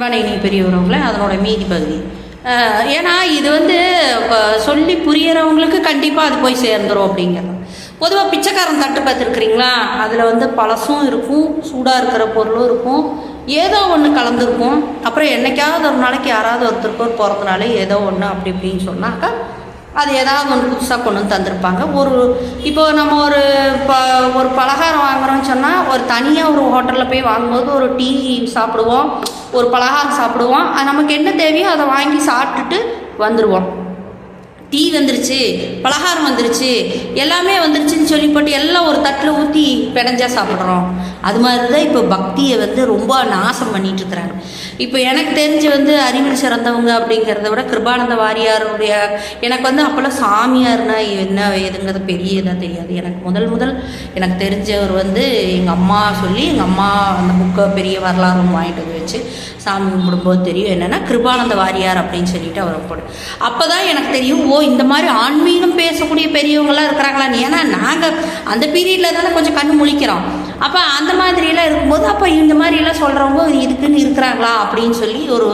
குரானை பெரியவரவங்கள அதனோட மீதி பகுதி. ஏன்னா இது வந்து சொல்லி புரியறவங்களுக்கு கண்டிப்பாக அது போய் சேர்ந்துரும் அப்படிங்கிறது. பொதுவாக பிச்சைக்காரன் தட்டு பார்த்துருக்குறீங்களா? அதில் வந்து பழசும் இருக்கும் சூடாக இருக்கிற பொருளும் இருக்கும். ஏதோ ஒன்று கலந்துருக்கும். அப்புறம் என்னைக்காவது ஒரு நாளைக்கு யாராவது ஒருத்தருக்கு ஒரு பிறந்தனால ஏதோ ஒன்று அப்படி இப்படின்னு சொன்னாக்கா அது ஏதாவது ஒன்று புதுசாக கொண்டு வந்து தந்திருப்பாங்க. ஒரு இப்போ நம்ம ஒரு ப ஒரு பலகாரம் வாங்குறோம்னு சொன்னால் ஒரு தனியாக ஒரு ஹோட்டலில் போய் வாங்கும்போது ஒரு டீ சாப்பிடுவோம் ஒரு பலகாரம் சாப்பிடுவோம். அது நமக்கு என்ன தேவையோ அதை வாங்கி சாப்பிட்டுட்டு வந்துடுவோம் டீ வந்துருச்சு பலகாரம் வந்துருச்சு எல்லாமே வந்துருச்சுன்னு சொல்லி போட்டு எல்லாம் ஒரு தட்டில் ஊற்றி பிணைஞ்சா சாப்பிட்றோம். அது மாதிரி தான் இப்போ பக்தியை வந்து ரொம்ப நாசம் பண்ணிட்டுருக்குறாங்க இப்போ எனக்கு தெரிஞ்சு வந்து அறிவில் சிறந்தவங்க அப்படிங்கிறத விட கிருபானந்த வாரியாருடைய எனக்கு வந்து அப்போல்லாம் சாமியார்னா என்ன ஏதுங்கிறது பெரிய இதாக தெரியாது. எனக்கு முதல் முதல் எனக்கு தெரிஞ்சவர் வந்து எங்கள் அம்மா சொல்லி எங்கள் அம்மா அந்த புக்கை பெரிய வரலாறு ஒன்று வாங்கிட்டு வந்து வச்சு சாமி கும்பிடும்போது தெரியும் என்னென்னா கிருபானந்த வாரியார் அப்படின்னு சொல்லிட்டு அவரை போடு. அப்போ தான் எனக்கு தெரியும் ஓ இந்த மாதிரி ஆன்மீகம் பேசக்கூடிய பெரியவங்களாம் இருக்கிறாங்களான்னு. ஏன்னா நாங்கள் அந்த பீரியடில் தானே கொஞ்சம் கண் முழிக்கிறோம். அப்போ அந்த மாதிரியெல்லாம் இருக்கும்போது அப்போ இந்த மாதிரியெல்லாம் சொல்கிறவங்க இதுக்குன்னு இருக்கிறாங்களா அப்படின்னு சொல்லி ஒரு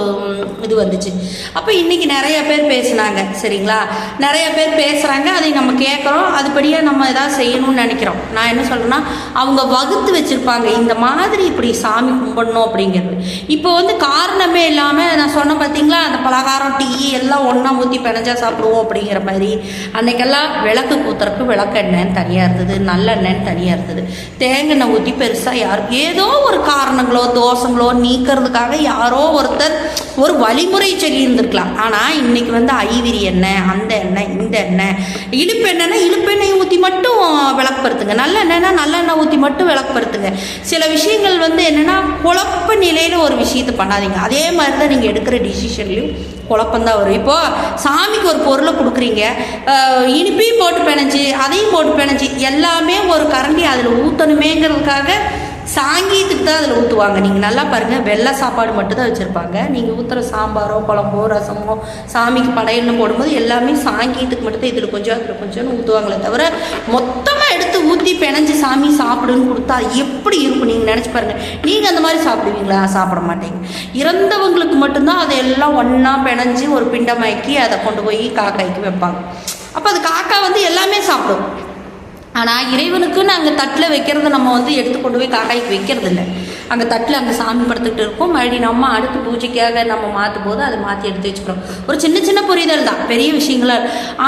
இது வந்துச்சு. அப்போ இன்றைக்கி நிறைய பேர் பேசுனாங்க சரிங்களா? நிறைய பேர் பேசுகிறாங்க அதை நம்ம கேட்குறோம். அதுபடியாக நம்ம எதாவது செய்யணும்னு நினைக்கிறோம். நான் என்ன சொல்கிறேன்னா அவங்க வகுத்து வச்சுருப்பாங்க இந்த மாதிரி இப்படி சாமி கும்பிடணும் அப்படிங்கிறது. இப்போ வந்து காரணமே இல்லாமல் நான் சொன்னேன் பார்த்தீங்களா அந்த பலகாரம் டீ எல்லாம் ஒன்றா ஊற்றி பிணைஞ்சா சாப்பிடுவோம் அப்படிங்கிற மாதிரி. அன்றைக்கெல்லாம் விளக்கு கூத்துறக்கு விளக்கெண்ணென்னு தனியாக இருந்தது நல்லெண்ணெய்ன்னு தனியாக இருந்தது. தேங்காய் ஊற்றி பெருசாக யார் ஏதோ ஒரு காரணங்களோ தோஷங்களோ நீக்கிறதுக்காக யாரோ ஒருத்தர் ஒரு வழிமுறை சொல்லி இருந்திருக்கலாம் ஆனால் இன்னைக்கு வந்து ஐவிரி எண்ணெய் அந்த எண்ணெய் இந்த எண்ணெய் இழுப்பு எண்ணெய்னா இழுப்பெண்ணெய் ஊற்றி மட்டும் விளக்குப்படுத்துங்க. நல்ல எண்ணெய்னா நல்லெண்ணெய் ஊற்றி மட்டும் விளக்குப்படுத்துங்க. சில விஷயங்கள் வந்து என்னென்னா குழப்ப நிலையில் ஒரு விஷயத்தை பண்ணாதீங்க. அதே மாதிரி தான் நீங்கள் எடுக்கிற டிசிஷன்லையும் குழப்பந்தான் வரும். இப்போது சாமிக்கு ஒரு பொருளை கொடுக்குறீங்க. இனிப்பையும் போட்டு பிணைஞ்சி அதையும் போட்டு பிணைஞ்சி எல்லாமே ஒரு கரண்டி அதில் ஊற்றணுமேங்கிறதுக்காக சாங்கீத்துக்கு தான் அதில் ஊற்றுவாங்க நீங்கள் நல்லா பாருங்கள் வெள்ளை சாப்பாடு மட்டும்தான் வச்சுருப்பாங்க. நீங்கள் ஊற்றுற சாம்பாரோ குழம்போ ரசமோ சாமிக்கு படையல்னு போடும்போது எல்லாமே சாங்கீத்துக்கு மட்டும்தான் இதில் கொஞ்சம் அதில் கொஞ்சம்னு ஊற்றுவாங்களே தவிர மொத்தமாக எடுத்து ஊற்றி பிணைஞ்சு சாமி சாப்பிடுன்னு கொடுத்தா எப்படி இருக்கும் நீங்கள் நினச்சி பாருங்கள் நீங்கள் அந்த மாதிரி சாப்பிடுவீங்களா? சாப்பிட மாட்டீங்க. இறந்தவங்களுக்கு மட்டும்தான் அதை எல்லாம் ஒன்றா பிணைஞ்சு ஒரு பிண்டமாக்கி அதை கொண்டு போய் காக்காய்க்கு வைப்பாங்க. அப்போ அது காக்கா வந்து எல்லாமே சாப்பிடும். ஆனால் இறைவனுக்கு நாங்கள் தட்டில் வைக்கிறத நம்ம வந்து எடுத்து கொண்டு போய் காக்காய்க்கு வைக்கிறது இல்லை அங்கே தட்டில் அங்கே சாமி படுத்துக்கிட்டு இருக்கோம். மறுபடியும் நம்ம அடுத்து பூஜைக்காக நம்ம மாற்றும் போது அதை மாற்றி எடுத்து வச்சுக்கிறோம். ஒரு சின்ன சின்ன புரிதல் தான். பெரிய விஷயங்களா?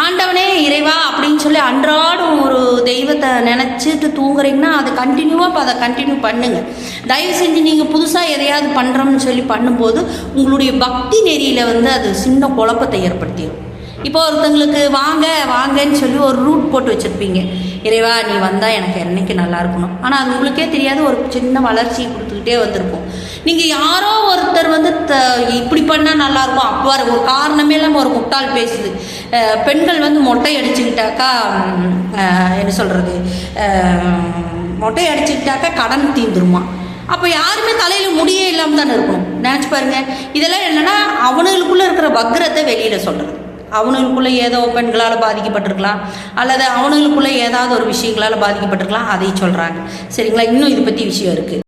ஆண்டவனே இறைவா அப்படின்னு சொல்லி அன்றாடம் ஒரு தெய்வத்தை நினச்சிட்டு தூங்குறீங்கன்னா அதை கண்டினியூவாக இப்போ அதை கண்டினியூ பண்ணுங்கள் தயவு செஞ்சு நீங்கள் புதுசாக எதையாவது பண்ணுறோம்னு சொல்லி பண்ணும்போது உங்களுடைய பக்தி நெறியில் வந்து அது சின்ன குழப்பத்தை ஏற்படுத்திடும் இப்போ ஒருத்தங்களுக்கு வாங்க வாங்கன்னு சொல்லி ஒரு ரூட் போட்டு வச்சுருப்பீங்க. இறைவா நீ வந்தால் எனக்கு என்னைக்கு நல்லா இருக்கணும்? ஆனால் அது உங்களுக்கே தெரியாது ஒரு சின்ன வளர்ச்சியை கொடுத்துக்கிட்டே வந்திருக்கும். நீங்கள் யாரோ ஒருத்தர் வந்து த இப்படி பண்ணால் நல்லாயிருக்கும் அப்போ ஒரு காரணமே இல்லாமல் ஒரு முட்டாள் பேசுது. பெண்கள் வந்து மொட்டை அடிச்சுக்கிட்டாக்கா என்ன சொல்கிறது மொட்டை அடிச்சுக்கிட்டாக்கா கடன் தீந்துருமா? அப்போ யாருமே தலையில் முடியே இல்லாமல் தானே இருக்கணும். நினச்சி பாருங்க. இதெல்லாம் என்னென்னா அவனுங்களுக்குள்ளே இருக்கிற வக்ரத்தை வெளியில் சொல்கிறது அவனுங்களுக்குள்ளே ஏதோ பெண்களால் பாதிக்கப்பட்டிருக்கலாம். அல்லது அவனுங்களுக்குள்ளே ஏதாவது ஒரு விஷயங்களால் பாதிக்கப்பட்டிருக்கலாம். அதை சொல்கிறாங்க சரிங்களா? இன்னும் இதை பற்றி விஷயம் இருக்குது